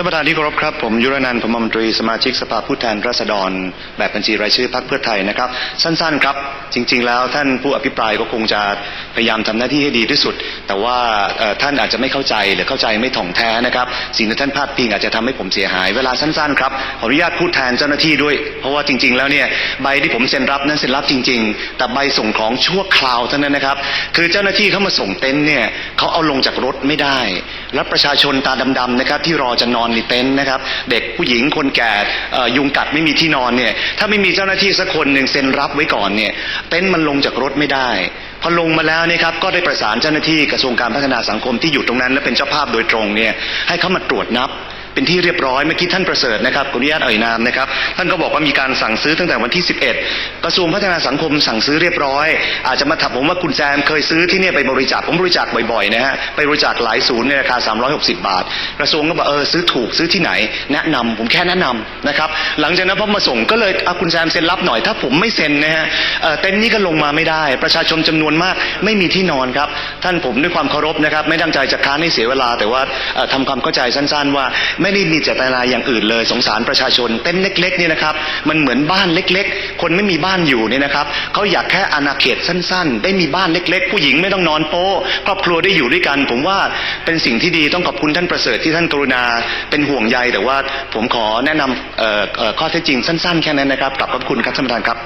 ท่านประธานที่เคารพครับ ผมยุรนันท์พมมนตรีสมาชิกสภาผู้แทนราษฎร แบบบัญชีรายชื่อพรรคเพื่อไทยนะครับ สั้นๆครับ จริง ๆ แล้วท่านผู้อภิปรายก็คงจะพยายามทำหน้าที่ให้ดีที่สุด แต่ว่าท่านอาจจะไม่เข้าใจหรือเข้าใจไม่ถ่องแท้นะครับ สิ่งที่ท่านพาดพิงอาจจะทำให้ผมเสียหาย เวลาสั้นๆครับขออนุญาตพูดแทนเจ้าหน้าที่ด้วย เพราะว่าจริง ๆ แล้วเนี่ยใบที่ผมเซ็นรับนั้นเซ็นรับจริง ๆ แต่ใบส่งของชั่วคราวเท่านั้นนะครับ คือเจ้าหน้าที่เขามาส่งเต็นท์เนี่ยเขาเอาลงจากรถไม่ได้ และประชาชนตาดำๆนะครับที่รอจะนอนในเต็นท์นะครับ เด็กผู้หญิงคนแก่ยุงกัดไม่มีที่นอนเนี่ยถ้าไม่มีเจ้าหน้าที่สักคนหนึ่งเซ็นรับไว้ก่อนเนี่ยเต็นท์มันลงจากรถไม่ได้พอลงมาแล้วเนี่ยครับก็ได้ประสานเจ้าหน้าที่กระทรวงการพัฒนาสังคมที่อยู่ตรงนั้น และเป็นเจ้าภาพโดยตรงเนี่ยให้เขามาตรวจนับ เป็นที่เรียบร้อยเมื่อกี้ท่านประเสริฐนะครับขออนุญาตเอ่ยนามนะครับ ท่านก็บอกว่ามีการสั่งซื้อตั้งแต่วันที่ 11 กระทรวงพัฒนาสังคมสั่งซื้อเรียบร้อย อาจจะมาถามผมว่าคุณแซมเคยซื้อที่เนี่ยไปบริจาคผมบริจาคบ่อยๆนะฮะไปบริจาคหลายศูนย์ในราคา 360 บาท กระทรวงก็บอกเออซื้อถูกซื้อที่ไหน แนะนำผมแค่แนะนำนะครับหลังจากนั้นพอมาส่งก็เลยเอาคุณแซมเซ็นรับหน่อยถ้าผมไม่เซ็นนะฮะเต็นท์นี้ก็ลงมาไม่ได้ ประชาชนจำนวนมากไม่มีที่นอนครับท่านผมด้วยความเคารพนะครับไม่ตั้งใจจะค้านให้เสียเวลา แต่ว่าเอ่อทำความเข้าใจสั้น ๆ ว่าไม่ได้มีเจตนาอย่างอื่นเลย สงสารประชาชน เต็นเล็กๆเนี่ยนะครับ มันเหมือนบ้านเล็ก ๆ คนไม่มีบ้านอยู่เนี่ยนะครับเขาอยากแค่อาณาเขตสั้น ๆ ได้มีบ้านเล็ก ๆ ผู้หญิงไม่ต้องนอนโป๊ครอบครัวได้อยู่ด้วยกัน ผมว่าเป็นสิ่งที่ดีต้องขอบคุณท่านประเสริฐที่ท่านกรุณาเป็นห่วงใยแต่ว่าผมขอแนะนำข้อเท็จจริงสั้น ๆ แค่นั้นนะครับกลับขอบคุณครับท่านประธานครับ